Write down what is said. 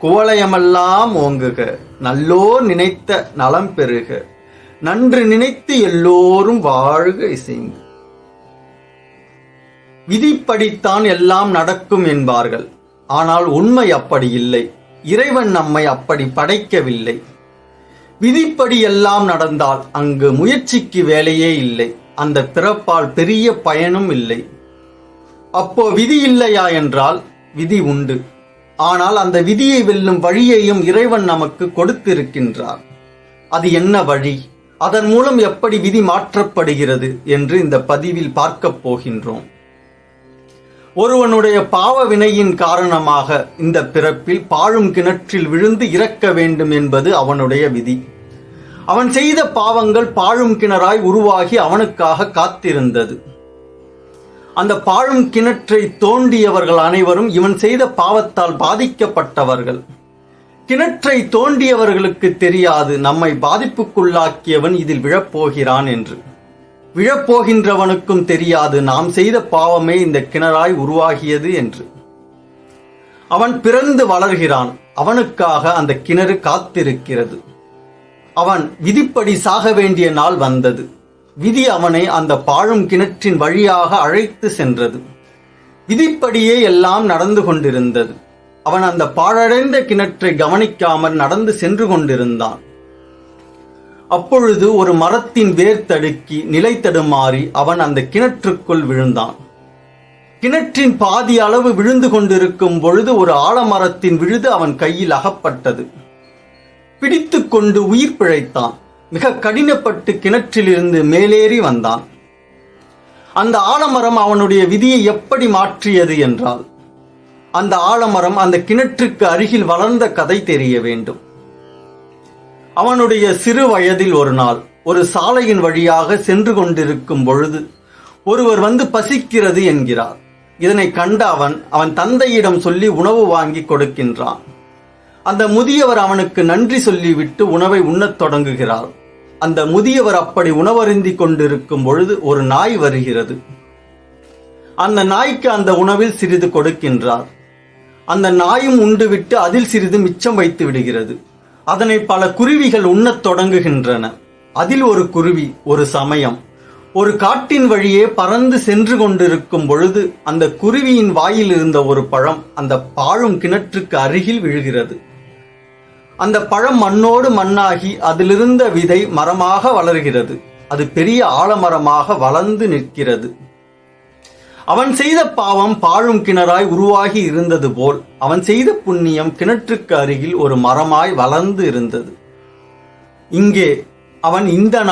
குவளையமெல்லாம் ஓங்குக நல்லோர் நினைத்த நலம் பெறுக. நன்று நினைத்து எல்லோரும் வாழ்க இசைந்து விதிப்படித்தான் எல்லாம் நடக்கும் என்பார்கள். ஆனால் உண்மை அப்படி இல்லை. இறைவன் நம்மை அப்படி படைக்கவில்லை. விதிப்படி எல்லாம் நடந்தால் அங்கு முயற்சிக்கு வேலையே இல்லை. அந்த பிறப்பால் பெரிய பயனும் இல்லை. அப்போ விதி இல்லையா என்றால் விதி உண்டு. ஆனால் அந்த விதியை வெல்லும் வழியையும் இறைவன் நமக்கு கொடுத்திருக்கின்றார். அது என்ன வழி? அதன் மூலம் எப்படி விதி மாற்றப்படுகிறது என்று இந்த பதிவில் பார்க்கப் போகின்றோம். ஒருவனுடைய பாவ வினையின் காரணமாக இந்த பிறப்பில் பாழும் கிணற்றில் விழுந்து இறக்க வேண்டும் என்பது அவனுடைய விதி. அவன் செய்த பாவங்கள் பாழும் கிணறாய் உருவாகி அவனுக்காக காத்திருந்தது. அந்த பாழும் கிணற்றை தோண்டியவர்கள் அனைவரும் இவன் செய்த பாவத்தால் பாதிக்கப்பட்டவர்கள். கிணற்றை தோண்டியவர்களுக்கு தெரியாது நம்மை பாதிப்புக்குள்ளாக்கியவன் இதில் விழப்போகிறான் என்று. விழப்போகின்றவனுக்கும் தெரியாது நாம் செய்த பாவமே இந்த கிணறாய் உருவாகியது என்று. அவன் பிறந்து வளர்கிறான் அவனுக்காக அந்த கிணறு காத்திருக்கிறது. அவன் விதிப்படி சாக வேண்டிய நாள் வந்தது. விதி அவனை அந்த பாழும் கிணற்றின் வழியாக அழைத்து சென்றது. விதிப்படியே எல்லாம் நடந்து கொண்டிருந்தது. அவன் அந்த பாழடைந்த கிணற்றை கவனிக்காமல் நடந்து சென்று கொண்டிருந்தான். அப்பொழுது ஒரு மரத்தின் வேர் தடுக்கி நிலை தடுமாறி அவன் அந்த கிணற்றுக்குள் விழுந்தான். கிணற்றின் பாதி அளவு விழுந்து கொண்டிருக்கும் பொழுது ஒரு ஆலமரத்தின் விழுது அவன் கையில் அகப்பட்டது. பிடித்துக்கொண்டு உயிர் பிழைத்தான். மிக கடினப்பட்டு கிணற்றிலிருந்து மேலேறி வந்தான். அந்த ஆலமரம் அவனுடைய விதியை எப்படி மாற்றியது என்றால் அந்த ஆலமரம் அந்த கிணற்றுக்கு அருகில் வளர்ந்த கதை தெரிய வேண்டும். அவனுடைய சிறு வயதில் ஒரு நாள் ஒரு சாலையின் வழியாக சென்று கொண்டிருக்கும் பொழுது ஒருவர் வந்து பசிக்கிறது என்கிறார். இதனை கண்ட அவன் அவன் தந்தையிடம் சொல்லி உணவு வாங்கி கொடுக்கின்றான். அந்த முதியவர் அவனுக்கு நன்றி சொல்லிவிட்டு உணவை உண்ணத் தொடங்குகிறார். அந்த முதியவர் அப்படி உணவருந்தி கொண்டிருக்கும் பொழுது ஒரு நாய் வருகிறது. அந்த நாய்க்கு அந்த உணவில் சிறிது கொடுக்கின்றார். அந்த நாயும் உண்டுவிட்டு அதில் சிறிது மிச்சம் வைத்து விடுகிறது. அதனை பல குருவிகள் உண்ணத் தொடங்குகின்றன. அதில் ஒரு குருவி ஒரு சமயம். ஒரு காட்டின் வழியே பறந்து சென்று கொண்டிருக்கும் பொழுது அந்த குருவியின் வாயில் இருந்த ஒரு பழம் அந்த பாழும் கிணற்றுக்கு அருகில் விழுகிறது. அந்த பழம் மண்ணோடு மண்ணாகி அதிலிருந்த விதை மரமாக வளர்கிறது. அது பெரிய ஆலமரமாக வளர்ந்து நிற்கிறது. அவன் செய்த பாவம் பாழும் கிணறாய் உருவாகி இருந்தது போல் அவன் செய்த புண்ணியம் கிணற்றுக்கு அருகில் ஒரு மரமாய் வளர்ந்து இருந்தது. இங்கே அவன் இந்த